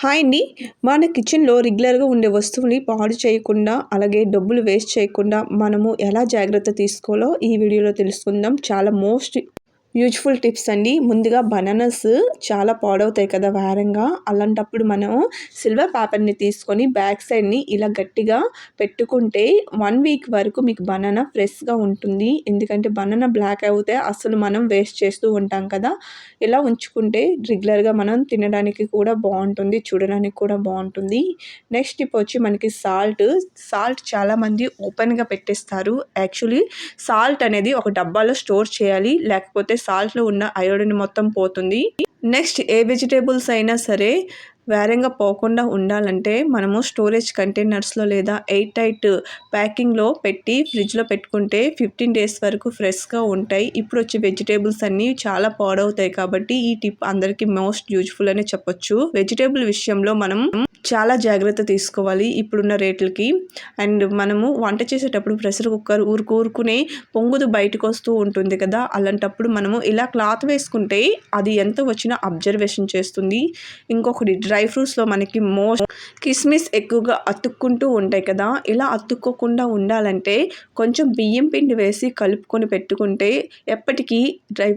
Hi అండి మన కిచెన్లో రెగ్యులర్గా ఉండే వస్తువుని పాడు చేయకుండా అలాగే డబ్బులు వేస్ట్ చేయకుండా మనము ఎలా జాగ్రత్త తీసుకోవాలో ఈ వీడియోలో తెలుసుకుందాం. చాలా మోస్ట్ యూజ్ఫుల్ టిప్స్ అండి. ముందుగా బనానాస్ చాలా పాడవుతాయి కదా వారంగా. అలాంటప్పుడు మనం సిల్వర్ పేపర్ని తీసుకొని బ్యాక్ సైడ్ని ఇలా గట్టిగా పెట్టుకుంటే వన్ వీక్ వరకు మీకు బనానా ఫ్రెష్గా ఉంటుంది. ఎందుకంటే బనానా బ్లాక్ అవుతే అసలు మనం వేస్ట్ చేస్తూ ఉంటాం కదా. ఇలా ఉంచుకుంటే రెగ్యులర్గా మనం తినడానికి కూడా బాగుంటుంది చూడడానికి కూడా బాగుంటుంది. నెక్స్ట్ టిప్ వచ్చి మనకి సాల్ట్. సాల్ట్ చాలామంది ఓపెన్గా పెట్టేస్తారు. యాక్చువల్లీ సాల్ట్ అనేది ఒక డబ్బాలో స్టోర్ చేయాలి లేకపోతే సాల్ట్లో ఉన్న అయోడిన్ మొత్తం పోతుంది. నెక్స్ట్ ఏ వెజిటేబుల్స్ అయినా సరే వేరంగా పోకుండా ఉండాలంటే మనము స్టోరేజ్ కంటైనర్స్లో లేదా ఎయిట్ టైట్ ప్యాకింగ్లో పెట్టి ఫ్రిడ్జ్లో పెట్టుకుంటే ఫిఫ్టీన్ డేస్ వరకు ఫ్రెష్గా ఉంటాయి. ఇప్పుడు వచ్చే వెజిటేబుల్స్ అన్నీ చాలా పాడవుతాయి కాబట్టి ఈ టిప్ అందరికీ మోస్ట్ యూజ్ఫుల్ అని చెప్పొచ్చు. వెజిటేబుల్ విషయంలో మనం చాలా జాగ్రత్త తీసుకోవాలి ఇప్పుడున్న రేట్లకి. అండ్ మనము వంట చేసేటప్పుడు ప్రెషర్ కుక్కర్ ఊరుకు ఊరుకునే పొంగుదు బయటకు వస్తూ ఉంటుంది కదా అలాంటప్పుడు మనము ఇలా క్లాత్ వేసుకుంటే అది ఎంత వచ్చినా అబ్జర్వేషన్ చేస్తుంది. ఇంకొకటి డ్రై డ్రై ఫ్రూట్స్లో మనకి మోస్ట్ కిస్మిస్ ఎక్కువగా అతుక్కుంటూ ఉంటాయి కదా. ఇలా అతుక్కోకుండా ఉండాలంటే కొంచెం బియ్యం పిండి వేసి కలుపుకొని పెట్టుకుంటే ఎప్పటికీ డ్రై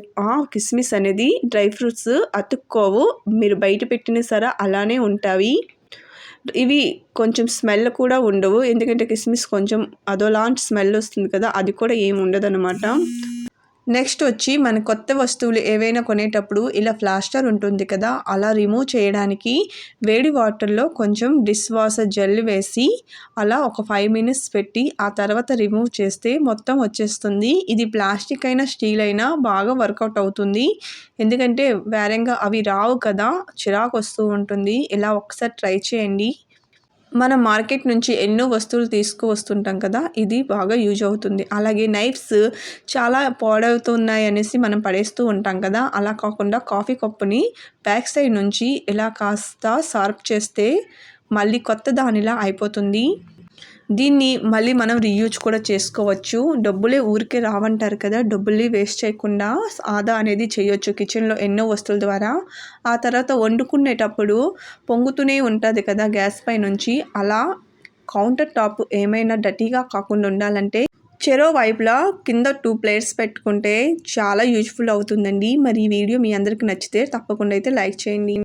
కిస్మిస్ అనేది డ్రై ఫ్రూట్స్ అతుక్కోవు. మీరు బయట పెట్టిన సరే అలానే ఉంటాయి. ఇవి కొంచెం స్మెల్ కూడా ఉండవు. ఎందుకంటే కిస్మిస్ కొంచెం అదోలాంటి స్మెల్ వస్తుంది కదా అది కూడా ఏమి ఉండదు అనమాట నెక్స్ట్ వచ్చి మన కొత్త వస్తువులు ఏవైనా కొనేటప్పుడు ఇలా ప్లాస్టర్ ఉంటుంది కదా అలా రిమూవ్ చేయడానికి వేడి వాటర్లో కొంచెం డిష్ వాషర్ జెల్ వేసి అలా ఒక ఫైవ్ మినిట్స్ పెట్టి ఆ తర్వాత రిమూవ్ చేస్తే మొత్తం వచ్చేస్తుంది. ఇది ప్లాస్టిక్ అయినా స్టీల్ అయినా బాగా వర్కౌట్ అవుతుంది. ఎందుకంటే వేరంగా అవి రావు కదా చిరాకు వస్తూ ఉంటుంది. ఇలా ఒకసారి ట్రై చేయండి. మనం మార్కెట్ నుంచి ఎన్నో వస్తువులు తీసుకువస్తుంటాం కదా ఇది బాగా యూజ్ అవుతుంది. అలాగే నైఫ్స్ చాలా పాడవుతున్నాయి అనేసి మనం పడేస్తూ ఉంటాం కదా అలా కాకుండా కాఫీ కప్పుని బ్యాక్ సైడ్ నుంచి ఇలా కాస్త షార్ప్ చేస్తే మళ్ళీ కొత్త దానిలా అయిపోతుంది. దీన్ని మళ్ళీ మనం రీయూజ్ కూడా చేసుకోవచ్చు. డబ్బులే ఊరికే రావంటారు కదా డబ్బుల్ని వేస్ట్ చేయకుండా ఆదా అనేది చేయొచ్చు కిచెన్లో ఎన్నో వస్తువుల ద్వారా. ఆ తర్వాత వండుకునేటప్పుడు పొంగుతూనే ఉంటుంది కదా గ్యాస్ పై నుంచి. అలా కౌంటర్ టాప్ ఏమైనా డటీగా కాకుండా ఉండాలంటే చెరో వైపులా కింద టూ ప్లేట్స్ పెట్టుకుంటే చాలా యూజ్ఫుల్ అవుతుందండి. మరి ఈ వీడియో మీ అందరికి నచ్చితే తప్పకుండా అయితే లైక్ చేయండి.